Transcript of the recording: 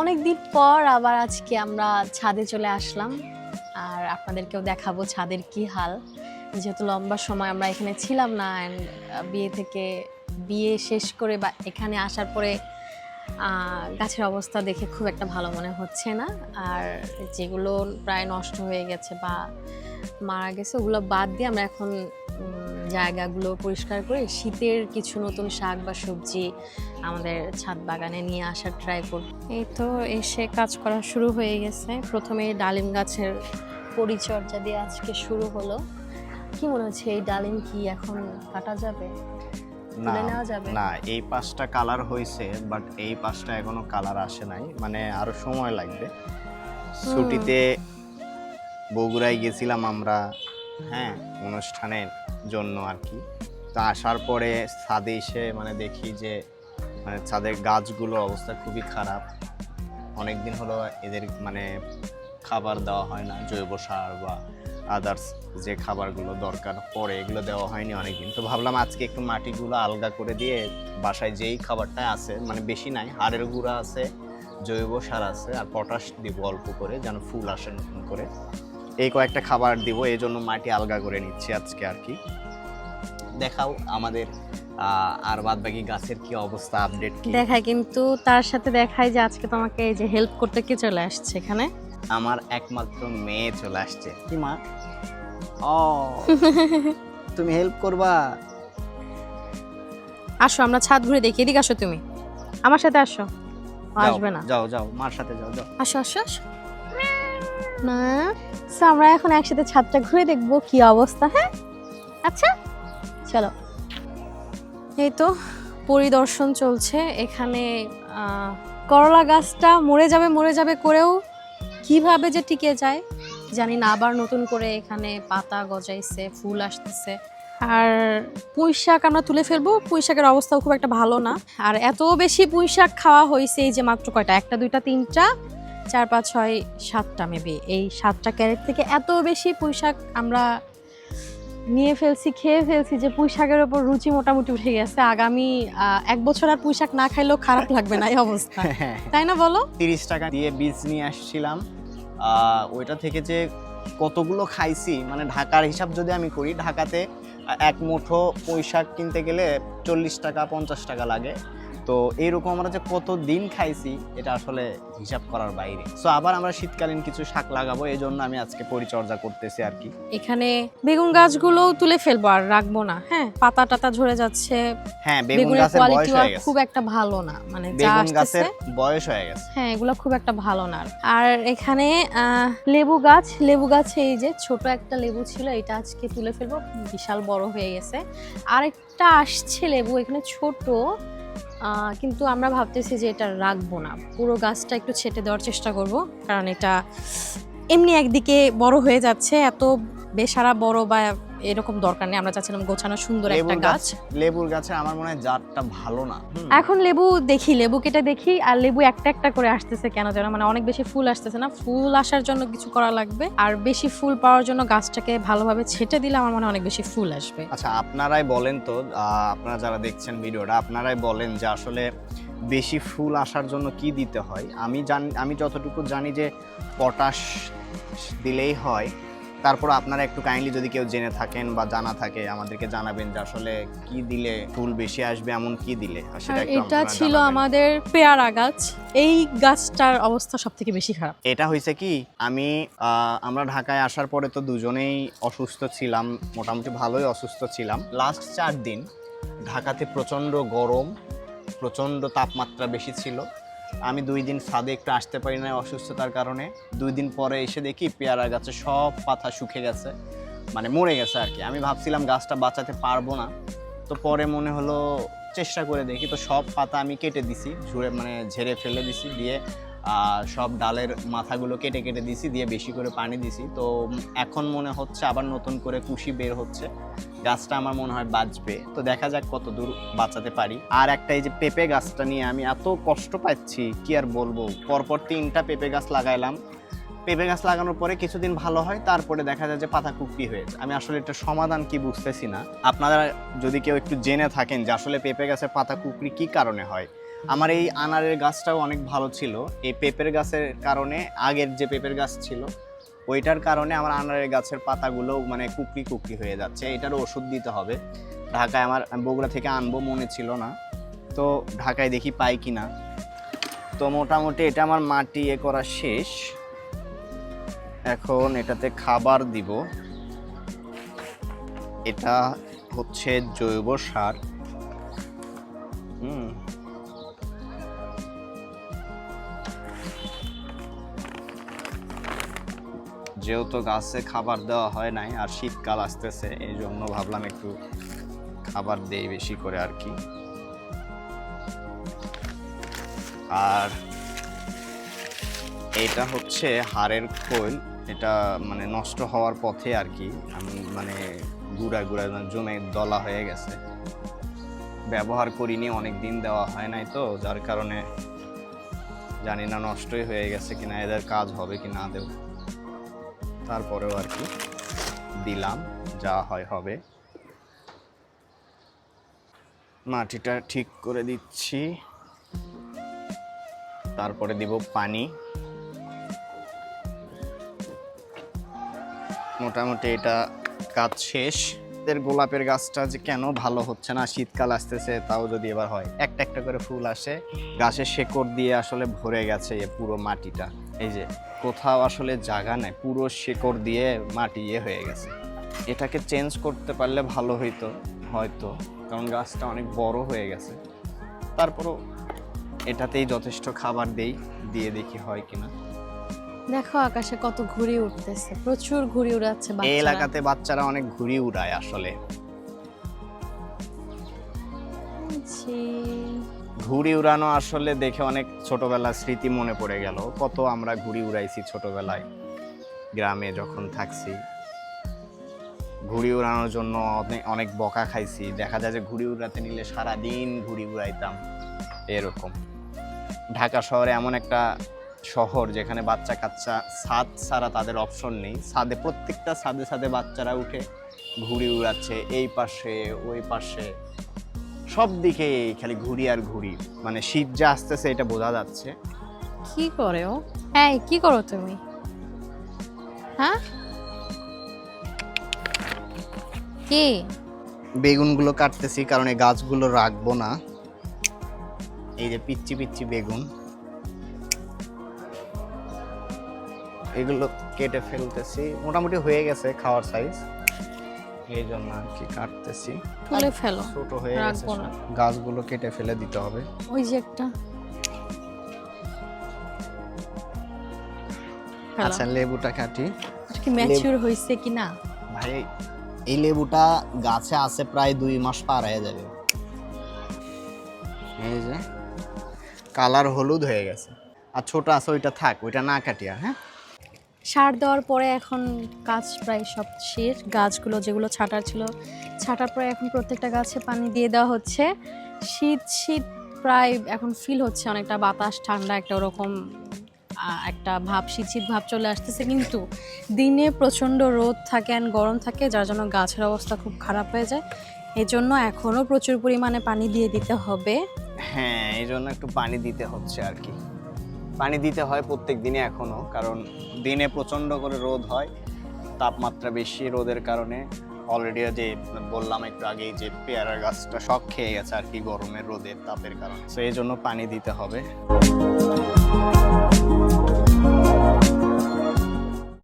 অনেক দিন পর আবার আজকে আমরা ছাদে চলে আসলাম। আর আপনাদেরকেও দেখাবো ছাদের কি হাল। যেহেতু লম্বা সময় আমরা এখানে ছিলাম না অ্যান্ড বিয়ে থেকে বিয়ে শেষ করে বা এখানে আসার পরে গাছের অবস্থা দেখে খুব একটা ভালো মনে হচ্ছে না। আর যেগুলো প্রায় নষ্ট হয়ে গেছে বা মারা গেছে, ওগুলো বাদ দিয়ে আমরা এখন জায়গাগুলো পরিষ্কার করে শীতের কিছু নতুন শাক বা সবজি আমাদের ছাদ বাগানে নিয়ে আসার ট্রাই করব। এই তো এসে কাজ করা শুরু হয়ে গেছে। প্রথমে ডালিম গাছের পরিচর্যা দিয়ে আজকে শুরু হলো। কি মনে হচ্ছে এই ডালিম কি এখন কাটা যাবে? না যাবে? না এই পাঁচটা কালার হয়েছে বাট এই পাঁচটা এখনও কালার আসে নাই। মানে আরও সময় লাগবে। ছুটিতে বগুড়ায় গেছিলাম আমরা হ্যাঁ অনুষ্ঠানের জন্য আর কি। তো আসার পরে ছাদে এসে মানে দেখি যে মানে ছাদের গাছগুলোর অবস্থা খুবই খারাপ। অনেক দিন হলো এদের মানে খাবার দেওয়া হয় না, জৈব সার বা আদার্স যে খাবারগুলো দরকার পড়ে এগুলো দেওয়া হয়নি অনেকদিন। তো ভাবলাম আজকে একটু মাটিগুলো আলগা করে দিয়ে বাসায় যেই খাবারটা আছে মানে বেশি নাই, হাড়ের গুঁড়া আছে, জৈব সার আছে, আর পটাশ দিব অল্প করে যেন ফুল আসে নতুন করে। এই কয়েকটা খাবার দিব এই জন্য মাটি আলগা করে নিচ্ছি আজকে আর কি। দেখাও আমাদের আর বাদ বাকি গাছের কি অবস্থা আপডেট কি? দেখায় কিন্তু তার সাথে দেখায় যে আজকে তোমাকে এই যে হেল্প করতে কে চলে আসছে এখানে? আমার একমাত্র মেয়ে চলে আসছে। কি মা? ও তুমি হেল্প করবা? আসো আমরা ছাদ ঘুরে দেখি। এদিকে আসো তুমি। আমার সাথে আসো। আসবে না। যাও যাও মার সাথে যাও যাও। আসো আসো আসো। না? So, আমরা এখন একসাথে ছাদটা ঘুরে দেখব কি অবস্থা হ্যাঁ? আচ্ছা চলো। এই তো পরিদর্শন চলছে। এখানে করলা গাছটা মরে যাবে মরে যাবে করেও কীভাবে যে টিকে যায় জানি না। আবার নতুন করে এখানে পাতা গজাইছে ফুল আসতেছে। আর পুঁই শাক আমরা তুলে ফেলব। পুঁই শাকের অবস্থাও খুব একটা ভালো না। আর এত বেশি পুঁই শাক খাওয়া হয়েছে এই যে মাত্র কয়টা? একটা দুইটা তিনটা। চার পাঁচ ছয় সাতটা মেবি এই সাতটা ক্যারেট থেকে এত বেশি পুঁই শাক আমরা নিয়ে ফেলছি খেয়ে ফেলছি যে পুঁই শাকের ওপর রুচি মোটামুটি উঠে গেছে। আগামী এক বছর আর পুঁই শাক না খাইলেও খারাপ লাগবে না এই অবস্থা। তাই না বলো? তিরিশ টাকা দিয়ে বীজ নিয়ে আসছিলাম। আহ, ওইটা থেকে যে কতগুলো খাইছি মানে ঢাকার হিসাব যদি আমি করি ঢাকাতে এক মুঠো পুঁই শাক কিনতে গেলে চল্লিশ টাকা পঞ্চাশ টাকা লাগে। তো এইরকম আমরা যে কত দিন খাইছি এটা আসলে হিসাব করার বাইরে। তো আবার আমরা শীতকালীন কিছু শাক লাগাবো এই জন্য আমি আজকে পরিচর্যা করতেছি আর কি। এখানে বেগুন গাছগুলো তুলে ফেলব আর রাখব না হ্যাঁ? পাতা টাতা ঝরে যাচ্ছে হ্যাঁ বেগুন গাছের বয়স হয়ে গেছে। খুব একটা ভালো না মানে বেগুন গাছের বয়স হয়ে গেছে। হ্যাঁ এগুলো খুব একটা ভালো না আর এখানে আহ, লেবু গাছ লেবু গাছে এই যে ছোট একটা লেবু ছিল এটা আজকে তুলে ফেলব বিশাল বড় হয়ে গেছে। আরেকটা আসছে লেবু এখানে ছোট কিন্তু আমরা ভাবতেছি যে এটা রাখব না। পুরো গাছটা একটু ছেটে দেওয়ার চেষ্টা করব, কারণ এটা এমনি একদিকে বড় হয়ে যাচ্ছে, এত বেসারা বড় বা এরকম দরকার নেই। আমরা চাচ্ছিলাম গোছানো সুন্দর একটা গাছ লেবুর গাছে আমার মনে হয় জাতটা ভালো না। এখন লেবু দেখি লেবু কেটে দেখি আর লেবু একটা একটা করে আসতেছে কেন যেন মানে অনেক বেশি ফুল আসতেছে না। ফুল আসার জন্য কিছু করা লাগবে। আর বেশি ফুল পাওয়ার জন্য গাছটাকে ভালোভাবে ছেটে দিলে আমার মনে হয় অনেক বেশি ফুল আসবে। আচ্ছা আপনারাই বলেন তো আহ, আপনারা যারা দেখছেন ভিডিওটা আপনারাই বলেন যে আসলে বেশি ফুল আসার জন্য কি দিতে হয়। আমি জানি আমি যতটুকু জানি যে পটাশ দিলেই হয়। তারপর আপনারা একটু কাইন্ডলি যদি কেউ জেনে থাকেন বা জানা থাকে আমাদেরকে জানাবেন যে আসলে কি দিলে ফুল বেশি আসবে এমন কি দিলে? সেটা এটা ছিল আমাদের পেয়ারা গাছ। এই গাছটার অবস্থা সব থেকে বেশি খারাপ। এটা হয়েছে কি আমি আহ, আমরা ঢাকায় আসার পরে তো দুজনেই অসুস্থ ছিলাম মোটামুটি ভালোই অসুস্থ ছিলাম। লাস্ট চার দিন ঢাকাতে প্রচণ্ড গরম প্রচণ্ড তাপমাত্রা বেশি ছিল। আমি দুই দিন ছাদে একটু আসতে পারি না অসুস্থতার কারণে। দুই দিন পরে এসে দেখি পেয়ারা গাছে সব পাতা শুকে গেছে মানে মরে গেছে আর কি। আমি ভাবছিলাম গাছটা বাঁচাতে পারব না। তো পরে মনে হলো, চেষ্টা করে দেখি, তো সব পাতা আমি কেটে দিছি, ঝুড়ে মানে ঝেড়ে ফেলে দিছি, দিয়ে সব ডালের মাথাগুলো কেটে কেটে দিছি, দিয়ে বেশি করে পানি দিছি। তো এখন মনে হচ্ছে আবার নতুন করে কুশি বের হচ্ছে। গাছটা আমার মনে হয় বাঁচবে। তো দেখা যাক কত দূর বাঁচাতে পারি। আর একটা এই যে পেঁপে গাছটা নিয়ে আমি এত কষ্ট পাচ্ছি, কি আর বলব? পরপর তিনটা পেঁপে গাছ লাগাইলাম। পেঁপে গাছ লাগানোর পরে কিছুদিন ভালো হয়, তারপরে দেখা যায় যে পাতা কুকরি হয়ে যায়। আমি আসলে এটা সমাধান কি বুঝতেছি না। আপনারা যদি কেউ একটু জেনে থাকেন যে আসলে পেঁপে গাছের পাতা কুকরি কি কারণে হয় আমার এই আনারের গাছটাও অনেক ভালো ছিল। এই পেঁপের গাছের কারণে, আগের যে পেঁপের গাছ ছিল, ওইটার কারণে আমার আনারের গাছের পাতাগুলো মানে কুকরি কুকরি হয়ে যাচ্ছে। এটারও ওষুধ দিতে হবে। ঢাকায় আমার বগুড়া থেকে আনব মনে ছিল না। তো ঢাকায় দেখি পাই কি না তো মোটামুটি এটা আমার মাটি এ করা শেষ। এখন এটাতে খাবার দিব। এটা হচ্ছে জৈব সার। হুম। যেহেতু গাছে খাবার দেওয়া হয় নাই আর শীতকাল আসতেছে, এই জন্য ভাবলাম একটু খাবার দেই বেশি করে আর কি। আর এটা হচ্ছে হাড়ের খোল, এটা মানে নষ্ট হওয়ার পথে আর কি আমি মানে গুড়া গুড়া জমে দলা হয়ে গেছে। ব্যবহার করিনি অনেক দিন দেওয়া হয় নাই তো, যার কারণে জানি না নষ্টই হয়ে গেছে কিনা, এদের কাজ হবে কি না দেব তারপরেও আর কি দিলাম, যা হয় হবে। মাটিটা ঠিক করে দিচ্ছি। তারপরে দিব পানি। মোটামুটি এটা কাজ শেষ। এদের গোলাপের গাছটা যে কেন ভালো হচ্ছে না, শীতকাল আসতেছে, তাও যদি এবার হয়। একটা একটা করে ফুল আসে, গাছের শেকড় দিয়ে আসলে ভরে গেছে পুরো মাটিটা। এই যে। কোথাও আসলে জায়গা নেই পুরো শেকড় দিয়ে মাটি ইয়ে হয়ে গেছে। এটাকে চেঞ্জ করতে পারলে ভালো হইতো হয়তো। কারণ গাছটা অনেক বড় হয়ে গেছে। তারপরও এটাতেই যথেষ্ট খাবার দেই দিয়ে দেখি হয় কিনা। দেখো আকাশে কত ঘুড়ি উঠতেছে প্রচুর ঘুড়ি উড়াচ্ছে এই এলাকাতে বাচ্চারা অনেক ঘুরি উড়ায় আসলে। ঘুড়ি উড়ানো আসলে দেখে অনেক ছোটবেলার স্মৃতি মনে পড়ে গেল। কত আমরা ঘুড়ি উড়াইছি ছোটবেলায়, গ্রামে যখন থাকছি। ঘুড়ি উড়ানোর জন্য অনেক বকা খাইছি। দেখা যায় যে ঘুড়ি উড়াতে নিলে সারাদিন ঘুড়ি উড়াইতাম। এরকম। ঢাকা শহরে এমন একটা শহর যেখানে বাচ্চা কাচ্চা, ছাদ ছাড়া তাদের অপশন নেই। ছাদে প্রত্যেকটা ছাদে ছাদে বাচ্চারা উঠে ঘুড়ি উড়াচ্ছে, এই পাশে, ওই পাশে। সব দিকে খালি ঘুরি আর ঘুরি। মানে শীত যে আসতেছে এটা বোঝা যাচ্ছে। কি করে ও? হ্যাঁ কি করো তুমি? হ্যাঁ? কি? বেগুনগুলো কাটতেছি কারণ এই গাছগুলো রাখব না। এই যে পিচ্ছি পিচ্ছি বেগুন। এগুলো কেটে ফেলতেছি। মোটামুটি হয়ে গেছে খাওয়ার সাইজ এই জন্য আর কি কাটতেছি। তুলে ফেলো ছোট হয়ে গেছে রাখব না। সব। গাছগুলো কেটে ফেলে দিতে হবে। ওই যে একটা। ফেলো। আচ্ছা লেবুটা কাটি। এটা কি ম্যাচিউর হয়েছে কি না? ভাই এই লেবুটা গাছে আছে প্রায় দুই মাস পার হয়ে যাবে। এই যে কালার হলুদ হয়ে গেছে। আর ছোট আছে ওইটা থাক ওইটা না কাটিয়া হ্যাঁ? সার দেওয়ার পরে এখন গাছ প্রায় সব শেষ। গাছগুলো যেগুলো ছাটার ছিল, ছাটার পরে এখন প্রত্যেকটা গাছে পানি দিয়ে দেওয়া হচ্ছে। শীত শীত প্রায় এখন ফিল হচ্ছে অনেকটা, বাতাস, ঠান্ডা একটা ওরকম একটা ভাব, শীত শীত ভাব চলে আসতেছে। কিন্তু দিনে প্রচণ্ড রোদ থাকে আর গরম থাকে, যার জন্য গাছের অবস্থা খুব খারাপ হয়ে যায়। এই জন্য এখনও প্রচুর পরিমাণে পানি দিয়ে দিতে হবে। হ্যাঁ এই জন্য একটু পানি দিতে হচ্ছে আর কি। পানি দিতে হয় প্রত্যেক দিনে এখনও কারণ দিনে প্রচণ্ড করে রোদ হয়, তাপমাত্রা বেশি রোদের কারণে। অলরেডি যে বললাম একটু আগেই যে পেয়ারা গাছটা শখ খেয়ে গেছে আর কি গরমের রোদের তাপের কারণে। তো এই জন্য পানি দিতে হবে।